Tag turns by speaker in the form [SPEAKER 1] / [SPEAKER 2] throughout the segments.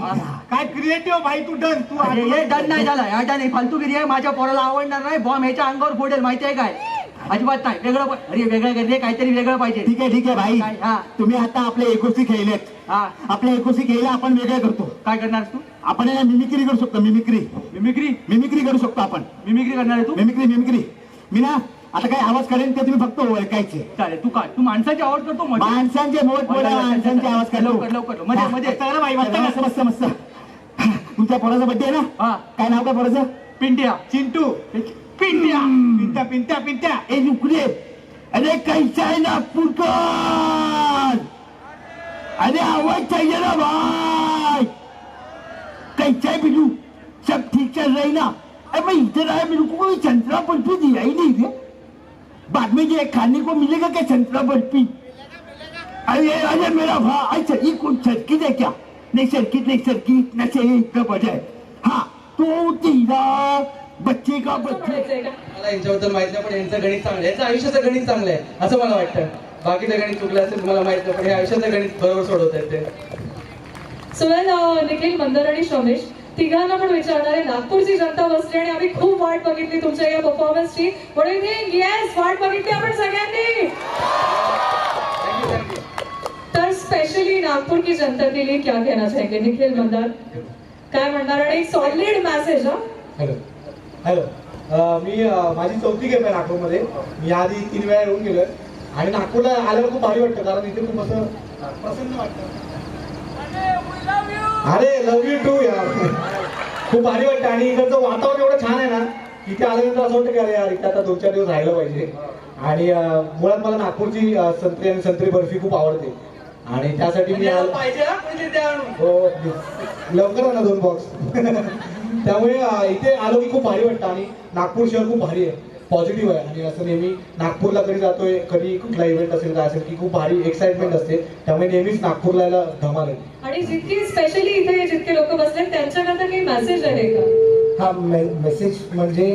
[SPEAKER 1] काय क्रिएटिव्ह भाई तू डन तू
[SPEAKER 2] अरे हे डन नाही झाला हा डन आहे फालतूगिरी आहे माझ्या पोराला आवडणार नाही. बॉम्ब ह्याच्या अंगावर फोडेल माहिती आहे काय? अजिबात नाही. वेगळं अरे वेगळं कर रे काहीतरी वेगळं पाहिजे.
[SPEAKER 1] ठीक आहे ठीक आहे? भाई.
[SPEAKER 2] हा.
[SPEAKER 1] तुम्ही आता आपले एकोसी खेळलेत.
[SPEAKER 2] हा.
[SPEAKER 1] आपल्या एकोसी खेळला आपण वेगळं करतो.
[SPEAKER 2] काय करणार तू?
[SPEAKER 1] आपण याला मिमिक्री करू शकतो मिमिक्री
[SPEAKER 2] मिमिक्री
[SPEAKER 1] मिमिक्री करू शकतो आपण.
[SPEAKER 2] मिमिक्री करणार आहे तू?
[SPEAKER 1] मिमिक्री मिमिक्री मी ना आता काय आवाज करेन ते तुम्ही फक्त ओळखायचे.
[SPEAKER 2] चालेल तू काय तू माणसाची आवड करतो
[SPEAKER 1] माणसांचे मोठ मोठ्या माणसांचे आवाज करा
[SPEAKER 2] लवकर, लवकर. मध्ये, मध्ये.
[SPEAKER 1] चला बाई मस्त मस्त मस्त मस्त. तुमच्या पोराचा बड्डे आहे ना?
[SPEAKER 2] हा.
[SPEAKER 1] काय नाव काय पोराचं?
[SPEAKER 2] पिंट्या.
[SPEAKER 1] चिंटू.
[SPEAKER 2] पिंट्या.
[SPEAKER 1] पिंट्या पिंट्या पिंट्या. ए नुकरे अरे कैसा है नागपूरकर अरे आवाज चाहिए ना भाई. कैसा है बिलू सब ठीक चल रही ना? अरे मैं इधर आया मेरे को कोई संतरा बर्फी दिया ही नहीं रे बाद में ये खाने को मिलेगा क्या संतरा बर्फी? अरे अरे मेरा भाई अच्छा ये कौन सर्किट है क्या? नहीं सर्किट नहीं सर्किट नशे का बजाय हाँ तो तेरा बच्चे का बच्चे।
[SPEAKER 3] मला यांच्याबद्दल माहीत नाही पण यांचं गणित चांगलं आहे. यांचं आयुष्याचं गणित चांगलं आहे असं मला वाटतं. बाकीचं गणित चुकलं असेल मला माहीत नाही पण हे आयुष्याचं गणित बरोबर सोडवत आहेत ते.
[SPEAKER 4] सो वेल निखिल मंदर आणि शोमेश तिघांना पण विचारणार आहे नागपूरची जनता बसली आणि आम्ही खूप वाट बघितली तुमच्या या परफॉर्मन्सची म्हणून येस वाट बघितली आपण सगळ्यांनी. तर स्पेशली नागपूर की जनता के लिए क्या कहना चाहेंगे? निखिल मंदार. काय म्हणणार? आणि एक सॉलिड मेसेज हा.
[SPEAKER 5] हॅलो हॅलो मी माझी चौथी गेम आहे नागपूरमध्ये. मी आधी तीन वेळा येऊन गेलोय. आणि नागपूरला आल्यावर खूप भारी वाटतं कारण इथे खूप असं प्रसन्न वाटतं. अरे लव यू टू यार. खूप भारी वाटतं. आणि इकडचं वातावरण एवढं छान आहे ना इथे आल्यानंतर असं वाटतं की अरे यार इथे आता दोन चार दिवस राहायला पाहिजे. आणि मुळात मला नागपूरची संत्री आणि संत्री बर्फी खूप आवडते. आणि त्यासाठी मी
[SPEAKER 3] पाहिजे हा,
[SPEAKER 5] लवकर आणा दोन बॉक्स त्यामुळे इथे आलो की खूप भारी वाटतं. आणि नागपूर शहर खूप भारी आहे. पॉझिटिव्ह आहे. आणि असं नेहमी नागपूरला कधी जातोय कधी कुठला इव्हेंट असेल काय असेल की खूप भारी एक्साइटमेंट असते. त्यामुळे नेहमीच नागपूरला यायला धमाल येते
[SPEAKER 4] आणि जितकी स्पेशली इथे जितके लोक बसले त्यांच्याकरता काही मेसेज आहे का?
[SPEAKER 6] हा मेसेज म्हणजे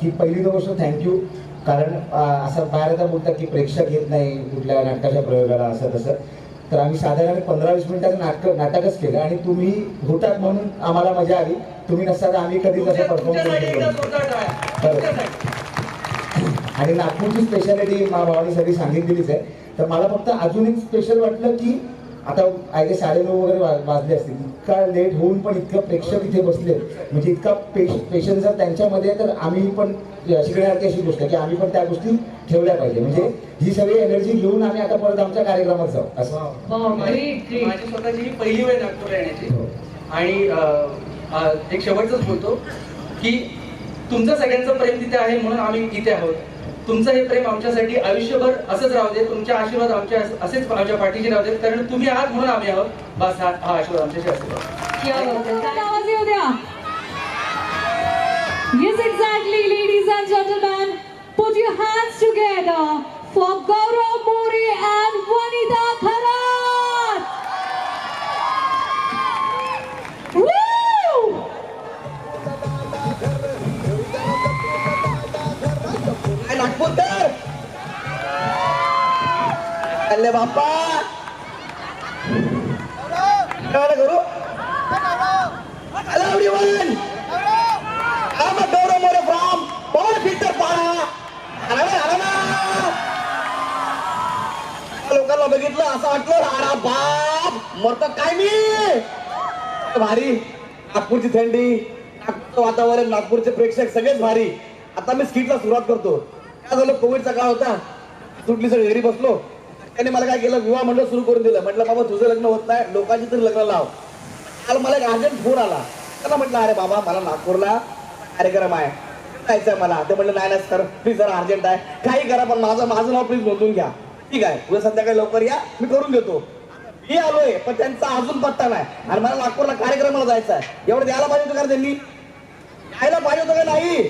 [SPEAKER 6] की पहिली गोष्ट थँक्यू कारण असं बाहेर आता बोलतात की प्रेक्षक येत नाही कुठल्या नाटकाच्या प्रयोगाला असं तसं. तर आम्ही साधारण पंधरा वीस मिनिटाचं नाटक नाटकच केलं. आणि तुम्ही होतात म्हणून आम्हाला मजा आली. तुम्ही नसता तर आम्ही असं
[SPEAKER 3] तुमच्या-
[SPEAKER 6] परफॉर्म
[SPEAKER 3] तुमच्यासाठी.
[SPEAKER 6] आणि नागपूरची स्पेशालिटी मा भावाने सगळी सांगितलेलीच आहे. तर मला फक्त अजून एक स्पेशल वाटलं की आता आय गेस साडेनऊ वगैरे वा- वाजले असतील इतका लेट होऊन पण इतकं प्रेक्षक इथे बसले म्हणजे इतका पेश पेशन्स जर त्यांच्यामध्ये आहे, तर आम्ही पण शिकण्यासारखी अशी गोष्ट आहे की आम्ही पण त्या गोष्टी ठेवल्या पाहिजे. म्हणजे ही सगळी एनर्जी घेऊन आम्ही आता परत आमच्या कार्यक्रमात जाऊ. असं.
[SPEAKER 3] माझी
[SPEAKER 4] great, great.
[SPEAKER 3] माझी स्वतःची ही पहिली वेळ नागपूरला येण्याची.
[SPEAKER 6] हो.
[SPEAKER 3] आणि एक शेवटचंच बोलतो की तुमचं सगळ्यांचं प्रेम तिथे आहे म्हणून आम्ही इथे आहोत. तुमचं हे प्रेम आमच्यासाठी आयुष्यभर असंच राहू दे तुमचे आशीर्वाद आमच्या असेच आमच्या पाठीशी राहू देत कारण तुम्ही आहात म्हणून आम्ही आहोत बस हा हा आशीर्वाद आमच्याशी असेल
[SPEAKER 4] Yes, exactly, ladies and gentlemen. Put your hands together for Gaurav Mori and Vanita Kharat.
[SPEAKER 7] अल्ले बाप्पा. करू hello everyone I am Gaurav More from Pawan filter Pada लोकांना बघितलं असं वाटलं अरा बाप मरत काय मी? भारी. नागपूरची थंडी नागपूरचं वातावरण नागपूरचे प्रेक्षक सगळेच भारी. आता मी स्किटला सुरुवात करतो. काय झालं कोविडचा काळ होता. सुटली सगळी घरी बसलो. त्याने मला काय केलं? विवाह मंडळ सुरू करून दिलं. म्हटलं बाबा तुझं लग्न होत नाही. लोकांची तरी लग्न लाव. काल मला एक अर्जंट फोन आला. त्याला म्हटलं अरे बाबा मला नागपूरला कार्यक्रम आहे. जायचं आहे मला. ते म्हटलं नाही नाही सर प्लीज जरा अर्जंट आहे. काही करा पण माझं माझं नाव प्लीज नोंदवून घ्या. ठीक आहे. उद्या संध्याकाळी लवकर या. मी करून देतो. मी आलोय पण त्यांचा अजून पत्ता नाही. आणि मला नागपूरला कार्यक्रमाला जायचं आहे. एवढं द्यायला पाहिजे होतं का त्यांनी? यायला पाहिजे होतं का नाही?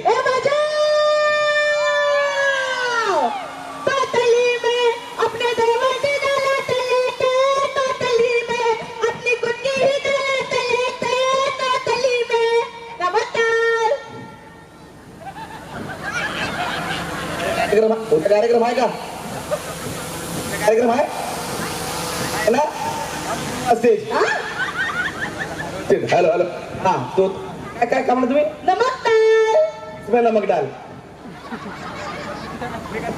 [SPEAKER 7] कार्यक्रम उद्या कार्यक्रम आहे का? कार्यक्रम आहे? ना? स्टेज हॅलो हॅलो हा तो काय काय काय म्हणा तुम्ही नमक डाल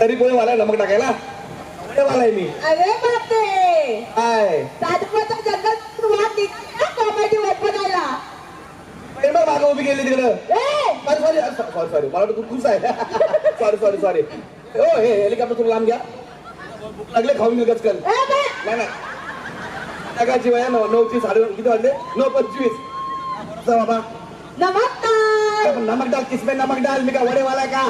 [SPEAKER 7] तरी पुढे मला नमक टाकायला? मला आहे मी.
[SPEAKER 8] अरे बापरे.
[SPEAKER 7] काय?
[SPEAKER 8] जंगल वाट निघाला कॉमेडी
[SPEAKER 7] पण मग उभी गेली तिकडं. सॉरी सॉरी मला वाटतं खुश आहे. सॉरी सॉरी सॉरी हो हे हेलिकॉप्टर थोडं लांब घ्या. भूक लागले खाऊन घेऊ गचकन. नाही नाही. टाकायची वया नऊ नऊची साडे नऊ किती वाजले? नऊ पंचवीस. जा बाबा.
[SPEAKER 8] नमस्कार.
[SPEAKER 7] आपण नमक डाल किसमें नमक डाल मी का वडेवाला का?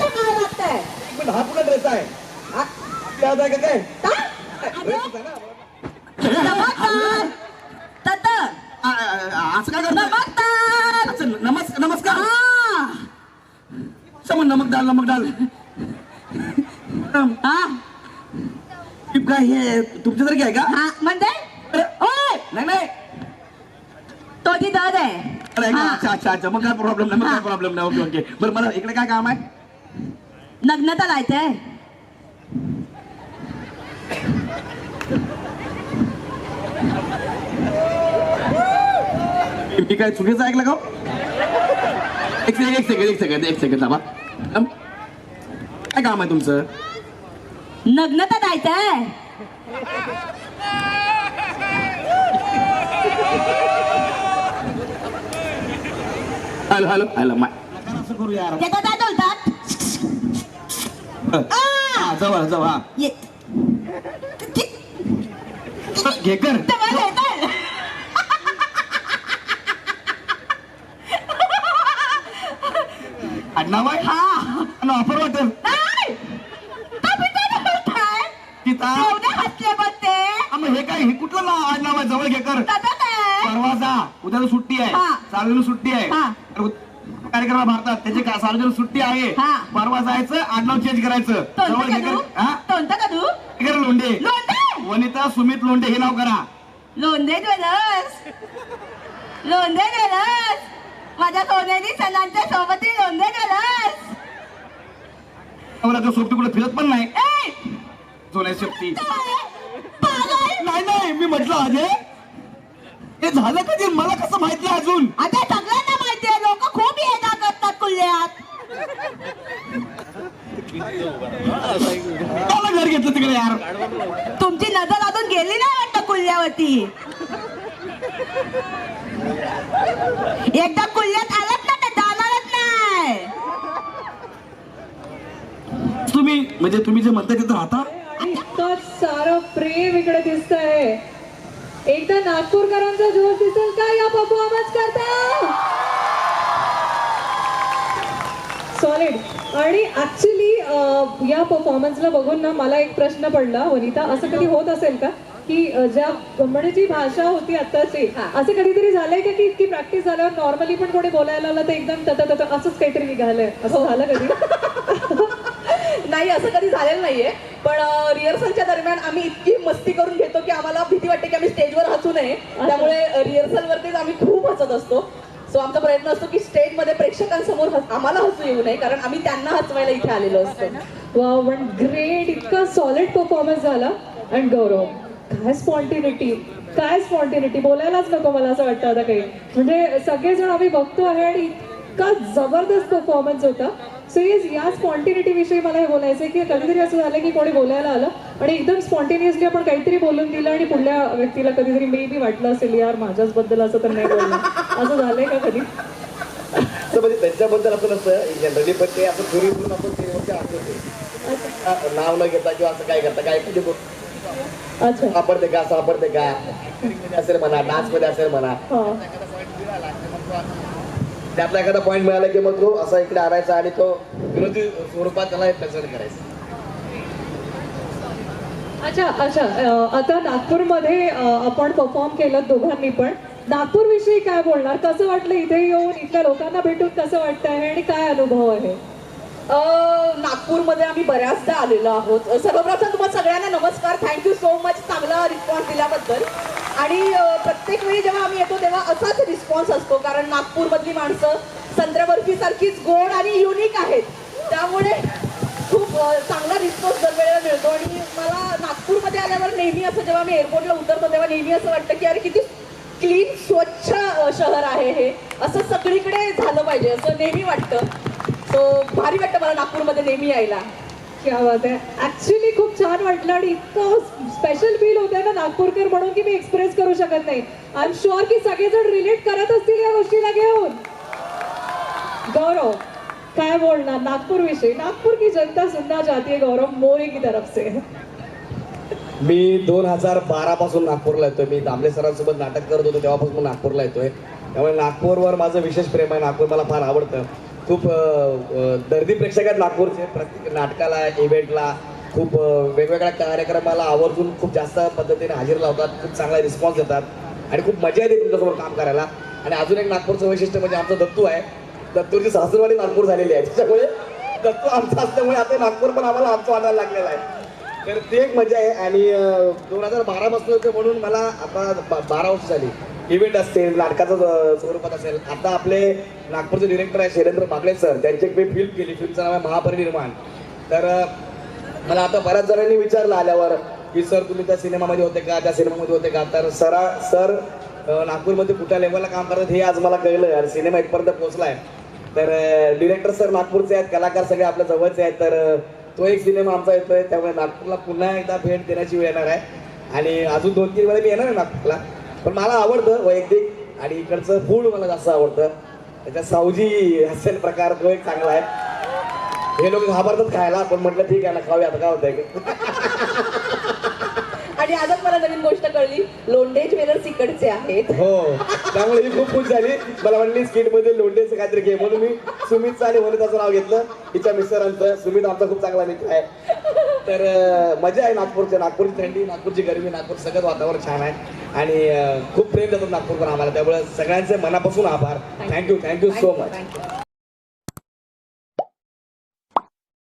[SPEAKER 8] सगळं काय
[SPEAKER 7] हा पुन्हा ड्रेस आहे?
[SPEAKER 8] हा?
[SPEAKER 7] याद आहे का काय?
[SPEAKER 8] काय?
[SPEAKER 7] ड्रेस आहे ना
[SPEAKER 8] नमस्कार. ततर
[SPEAKER 1] असं काय करता
[SPEAKER 8] नमस्कार.
[SPEAKER 1] नमस्कार नमस्कार समज नमक डाल नमक डाल
[SPEAKER 8] हा.
[SPEAKER 1] काय हे तुमच्यासारखी आहे का?
[SPEAKER 8] म्हणते
[SPEAKER 1] नाही नाही.
[SPEAKER 8] तो ती दद आहे.
[SPEAKER 1] अरे
[SPEAKER 8] हा.
[SPEAKER 1] अच्छा अच्छा अच्छा. मग काय प्रॉब्लेम नाही मग काय. प्रॉब्लेम नाही. Okay okay. बरं मला इकडे काय काम आहे?
[SPEAKER 8] नग्नता लायते.
[SPEAKER 1] मी काय चुकीचं ऐकलं का हो? एक सेकंड एक सेकंड एक सेकंड एक सेकंड थांबा. काय काम आहे तुमचं?
[SPEAKER 8] नग्नता लायते
[SPEAKER 1] हॅलो हॅलो हॅलो माय.
[SPEAKER 8] त्याचा काय बोलतात.
[SPEAKER 1] हा, जवळ जवळ हा.
[SPEAKER 8] ये.
[SPEAKER 1] घे कर.
[SPEAKER 8] तेव्हा येतात.
[SPEAKER 1] आडनाव आहे
[SPEAKER 8] हा.
[SPEAKER 1] आणि ऑफर वाटेल.
[SPEAKER 8] नाही. तुम्ही काय बोलताय.
[SPEAKER 1] तिथं
[SPEAKER 8] एवढे हसले ते.
[SPEAKER 1] हा, मग हे काय? हे कुठलं नाव आडनाव आहे जवळ घे कर.
[SPEAKER 8] दादा काय
[SPEAKER 1] परवा जा. उद्या तर सुट्टी आहे.
[SPEAKER 8] हा.
[SPEAKER 1] सार्वजनिक सुट्टी आहे.
[SPEAKER 8] हा.
[SPEAKER 1] तर उद- कार्यक्रम आहे भारतात. त्याची का सार्वजनिक सुट्टी आहे.
[SPEAKER 8] हा.
[SPEAKER 1] परवा जायचं आडनाव चेंज करायचं. जवळ
[SPEAKER 8] कोणतं
[SPEAKER 1] घे कर. हा?
[SPEAKER 8] कोणतं कदू?
[SPEAKER 1] हे कर लोंढे
[SPEAKER 8] लोंढे
[SPEAKER 1] वनिता सुमित लोंढे हे नाव करा.
[SPEAKER 8] लोंढे ज्वेलर्स. लोंढे ज्वेलर्स. माझ्या सोन्यानी सणांच्या सोबती लोंढे ज्वेलर्स
[SPEAKER 1] नवरा सोबती कुठे फिरत पण नाही.
[SPEAKER 8] पागल?
[SPEAKER 1] नाही नाही मी म्हटलं अजय हे झालं कधी? मला कसं माहीत अजून?
[SPEAKER 8] आता सगळ्यांना माहितीये लोक खूप ये जा करतात कुल्ल्यात.
[SPEAKER 1] घर घेतलं तिकडे यार?
[SPEAKER 8] तुमची नजर अजून गेली नाही वाटतं कुल्ल्यावरती. एकदा कुल्ल्यात आलात ना तर जाणारच नाही.
[SPEAKER 1] तुम्ही म्हणजे तुम्ही जे म्हणताय तिथं राहता?
[SPEAKER 4] इतकं सारं प्रेम इकडे दिसतंय. एकदा नागपूरकरांचा जोश दिसेल का? या परफॉर्मन्स करता. सॉलिड आणि ऍक्च्युली या परफॉर्मन्सला बघून ना मला एक प्रश्न पडला. वनिता असं कधी होत असेल का? की ज्या म्हणजे जी भाषा होती आत्ताची असं कधीतरी झालंय का की इतकी प्रॅक्टिस झाल्यावर नॉर्मली पण कोणी बोलायला आलं तर एकदम तत तत असंच काहीतरी निघालंय? असं झालं कधी?
[SPEAKER 9] नाही असं कधी झालेलं नाहीये. पण रिहर्सलच्या दरम्यान आम्ही इतकी मस्ती करून घेतो की आम्हाला भीती वाटते की आम्ही स्टेजवर हसू नये. त्यामुळे रिहर्सल वरतीच आम्ही खूप हसत असतो. सो आमचा प्रयत्न असतो की स्टेजमध्ये प्रेक्षकांसमोर आम्हाला हसू येऊ नये कारण आम्ही त्यांना हसवायला इथे आलेलो असतो.
[SPEAKER 4] वा पण ग्रेट इतका सॉलिड परफॉर्मन्स झाला. आणि गौरव काय स्पॉन्टिनिटी? काय स्पॉन्टिनिटी? बोलायलाच नको मला असं वाटतं आता काही. म्हणजे सगळेजण आम्ही बघतो आहे आणि इतका जबरदस्त परफॉर्मन्स होता. सो येस या स्पॉन्टिनिटी विषयी मला हे बोलायचं की कधीतरी असं झालं की कोणी बोलायला आलं आणि एकदम स्पॉन्टेनियसली आपण काहीतरी बोलून दिलं आणि पुढल्या व्यक्तीला कधीतरी मे बी वाटलं असेल यार माझ्याच बद्दल असं तर नाही बोललं असं झालंय का कधी?
[SPEAKER 7] म्हणजे त्यांच्याबद्दल असं नसतं. जनरली पण ते आपण ते आणतो ते. नाव न घेता किंवा असं काय करता काय कधी बोल-
[SPEAKER 4] अच्छा.
[SPEAKER 7] सापडते का सापडते का मध्ये असेल म्हणा डान्समध्ये असेल म्हणा. त्यातला एखादा पॉईंट मिळाला की मग तो असा इकडे आणायचा आणि तो विरोधी स्वरूपात त्याला प्रेझेंट करायचा.
[SPEAKER 4] अच्छा अच्छा. आता नागपूरमध्ये आपण परफॉर्म केलं दोघांनी पण. नागपूर विषयी काय बोलणार? कसं वाटलं इथे येऊन इथल्या लोकांना भेटून कसं वाटतं आहे आणि काय अनुभव आहे?
[SPEAKER 9] नागपूरमध्ये आम्ही बऱ्याचदा आलेलो आहोत. सर्वप्रथम तुम्हाला सगळ्यांना नमस्कार. थँक्यू सो मच चांगला रिस्पॉन्स दिल्याबद्दल. आणि प्रत्येक वेळी जेव्हा आम्ही येतो तेव्हा असाच रिस्पॉन्स असतो. कारण नागपूरमधली माणसं संत्रा गोड आणि युनिक आहेत. त्यामुळे खूप चांगला रिस्पॉन्स दरवेळेला मिळतो. आणि मला नागपूरमध्ये आल्यावर नेहमी असं जेव्हा मी एअरपोर्टला उतरतो तेव्हा नेहमी असं वाटतं की अरे किती क्लीन स्वच्छ शहर आहे हे. असं सगळीकडे झालं पाहिजे. असं नेहमी वाटतं. सो भारी वाटतं मला नागपूरमध्ये नेहमी यायला.
[SPEAKER 4] क्या बात आहे ऍक्च्युली खूप छान वाटलं आणि इतकं स्पेशल फील होत आहे ना नागपूरकर म्हणून की मी एक्सप्रेस करू शकत नाही. आय एम शुअर की सगळेजण रिलेट करत असतील या गोष्टीला घेऊन. गौरव काय बोलणार नागपूर विषयी नागपूर की जनता सुनना चाहती है गौरव मोरे की तरफ से
[SPEAKER 7] मी दोन हजार बारा पासून नागपूरला येतोय. मी दामले सरांसोबत नाटक करत होतो तेव्हापासून नागपूरला येतोय. त्यामुळे नागपूरवर माझं विशेष प्रेम आहे. नागपूर मला फार आवडतं. खूप दर्दी प्रेक्षक आहेत नागपूरचे प्रत्येक नाटकाला इव्हेंटला खूप वेगवेगळ्या कार्यक्रमाला आवर्जून खूप जास्त पद्धतीने हजेर लावतात. खूप चांगला रिस्पॉन्स देतात. आणि खूप मजा येते तुमच्यासमोर काम करायला. आणि अजून एक नागपूरचं वैशिष्ट्य म्हणजे आमचं दत्तू आहे. दत्तूची सासरवाडी नागपूर झालेली आहे. त्याच्यामुळे दत्तू आमचा असल्यामुळे आता नागपूर पण आम्हाला आमचं वाटायला लागलेला आहे. तर ती एक मजा आहे. आणि दोन हजार बारा पासून होते म्हणून मला आता बा- बारा वर्ष झाली. इव्हेंट असतील नाटकाचं स्वरूपात असेल. आता आपले नागपूरचे डिरेक्टर आहे शैलेंद्र मागळे सर त्यांची एक मी फिल्म केली. फिल्मचं नाव आहे महापरिनिर्माण तर मला आता बऱ्याच जणांनी विचारलं आल्यावर की सर तुम्ही त्या सिनेमामध्ये होते का? त्या सिनेमामध्ये होते का? तर सरा सर नागपूरमध्ये कुठल्या लेवलला काम करतात हे आज मला कळलं आणि सिनेमा इथपर्यंत पोहोचलाय. तर डिरेक्टर सर नागपूरचे आहेत कलाकार सगळे आपल्या जवळचे आहेत. तर तो एक सिनेमा आमचा येतोय. त्यामुळे नागपूरला पुन्हा एकदा भेट देण्याची वेळ येणार आहे. आणि अजून दोन तीन वेळा मी येणार आहे नागपूरला. पण मला आवडतं वैयक्तिक आणि इकडचं फूड मला जास्त आवडतं. त्याच्यात सावजी असेल प्रकार तो एक चांगला आहे. हे लोक घाबरतात खायला पण म्हटलं ठीक आहे ना खाऊया आता काय होतंय?
[SPEAKER 9] आणि आजच मला नवीन गोष्ट कळली. लोंढे ज्वेलर्स इकडचे आहेत.
[SPEAKER 7] हो त्यामुळे ही खूप खुश झाली. मला म्हणली स्किटमध्ये लोंडेचं काहीतरी घे. म्हणून मी सुमितचं आणि वनिताचं नाव घेतलं. तिच्या मिस्टरांचं. सुमित आमचा खूप चांगला मित्र आहे. तर मजा आहे नागपूरच्या नागपूरची थंडी नागपूरची गरमी नागपूर सगळं वातावरण छान आहे. आणि खूप प्रेम देतात नागपूरकर आम्हाला. त्यामुळे सगळ्यांचे मनापासून आभार. Thank you thank you so much